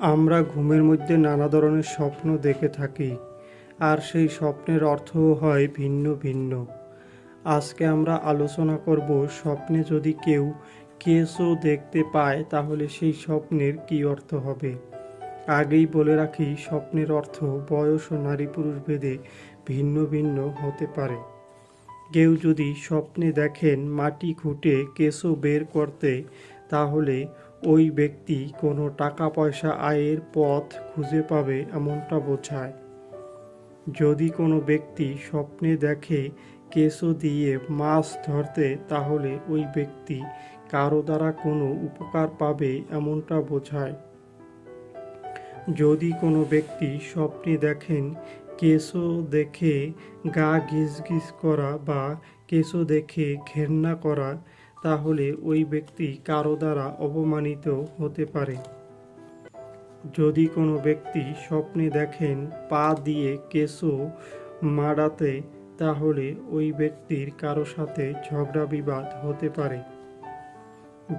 আমরা ঘুমের মধ্যে নানা ধরনের স্বপ্ন দেখে থাকি, আর সেই স্বপ্নের অর্থও হয় ভিন্ন ভিন্ন। আজকে আমরা আলোচনা করব স্বপ্নে যদি কেউ কেসও দেখতে পায়, তাহলে সেই স্বপ্নের কী অর্থ হবে? আগেই বলে রাখি, স্বপ্নের অর্থ বয়স ও নারী পুরুষ ভেদে ভিন্ন ভিন্ন হতে পারে। কেউ যদি স্বপ্নে দেখেন মাটি খুঁটে কেঁচো বের করতে, তাহলে ওই ব্যক্তি কোনো টাকা পয়সা আয়ের পথ খুঁজে পাবে এমনটা বোঝায়। যদি কোনো ব্যক্তি স্বপ্নে দেখে কেঁচো দিয়ে মাছ ধরতে, তাহলে ওই ব্যক্তি কারও দ্বারা কোনো উপকার পাবে এমনটা বোঝায়। যদি কোনো ব্যক্তি স্বপ্নে দেখেন কেঁচো দেখে গা গিজ করা বা কেঁচো দেখে ঘেন্না করা তাহলে ওই ব্যক্তি কারও দ্বারা অপমানিত হতে পারে। যদি কোনো ব্যক্তি স্বপ্নে দেখেন পা দিয়ে কেঁচো মাড়াতে, তাহলে ওই ব্যক্তির কারও সাথে ঝগড়া বিবাদ হতে পারে।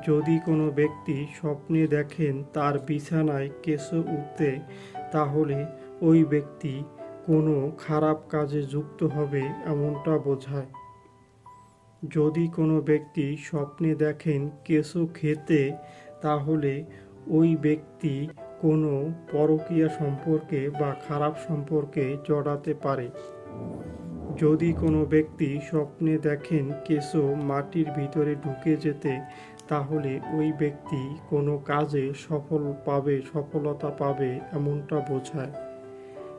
যদি কোনো ব্যক্তি স্বপ্নে দেখেন তার বিছানায় কেঁচো উঠতে, তাহলে ওই ব্যক্তি কোনো খারাপ কাজে যুক্ত হবে এমনটা বোঝায়। যদি কোনো ব্যক্তি স্বপ্নে দেখেন কেঁচো খেতে, তাহলে ওই ব্যক্তি কোনো পরকীয়া সম্পর্কে বা খারাপ সম্পর্কে জড়াতে পারে। যদি কোনো ব্যক্তি স্বপ্নে দেখেন কেঁচো মাটির ভিতরে ঢুকে যেতে, তাহলে ওই ব্যক্তি কোনো কাজে সফল পাবে, সফলতা পাবে, এমনটা বোঝায়।